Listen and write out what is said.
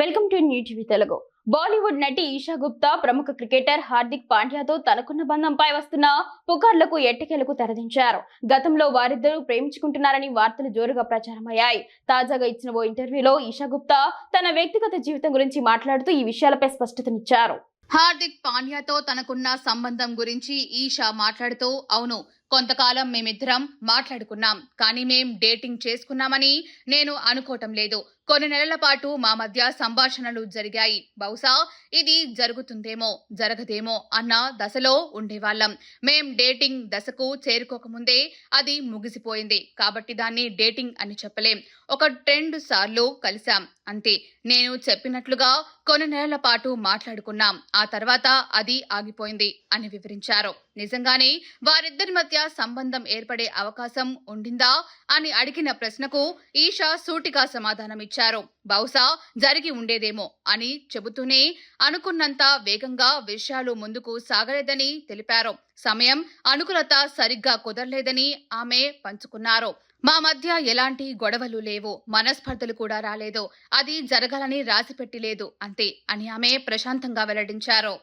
Welcome to new TV Telugu. Bollywood నటి ఈషా గుప్తా ప్రముఖ cricketer Hardik పాండ్యాతో తనకున్న బంధంపై వస్తున్న పుకార్లకు ఎట్టకేలకు తెరదించారు. గతంలో వారిద్దరూ ప్రేమించుకుంటున్నారని వార్తలు జోరుగా ప్రచారమయ్యాయి. తాజాగా ఇచ్చిన ఓ ఇంటర్వ్యూలో ఈషా గుప్తా తన వ్యక్తిగత జీవితం గురించి మాట్లాడుతూ ఈ విషయాలపై స్పష్టతనిచ్చారు. హార్దిక్ పాండ్యాతో తనకున్న సంబంధం గురించి ఈషా మాట్లాడుతూ అవును కొంతకాలం మేమిద్దరం మాట్లాడుకున్నాం. కానీ మేం డేటింగ్ చేసుకున్నామని నేను అనుకోవటం లేదు. కొన్ని నెలల పాటు మా మధ్య సంభాషణలు జరిగాయి. బహుశా ఇది జరుగుతుందేమో జరగదేమో అన్న దశలో ఉండేవాళ్ళం. మేం డేటింగ్ దశకు చేరుకోకముందే అది ముగిసిపోయింది. కాబట్టి దాన్ని డేటింగ్ అని చెప్పలేం. ఒక రెండు సార్లు కలిశాం. అంతే. నేను చెప్పినట్లుగా కొన్ని నెలల పాటు మాట్లాడుకున్నాం. ఆ తర్వాత అది ఆగిపోయింది అని వివరించారు. నిజంగానే వారిద్దరి మధ్య సంబంధం ఏర్పడే అవకాశం ఉండిందా అని అడిగిన ప్రశ్నకు ఈషా సూటిగా సమాధానమిచ్చారు. బహుశా జరిగి ఉండేదేమో అని చెబుతూనే అనుకున్నంత వేగంగా విషయాలు ముందుకు సాగలేదని తెలిపారు. సమయం అనుకూలత సరిగ్గా కుదరలేదని ఆమె పంచుకున్నారు. మా మధ్య ఎలాంటి గొడవలు లేవు. మనస్పర్ధలు కూడా రాలేదు. అది జరగాలని రాసిపెట్టి లేదు అంతే అని ఆమె ప్రశాంతంగా వెల్లడించారు.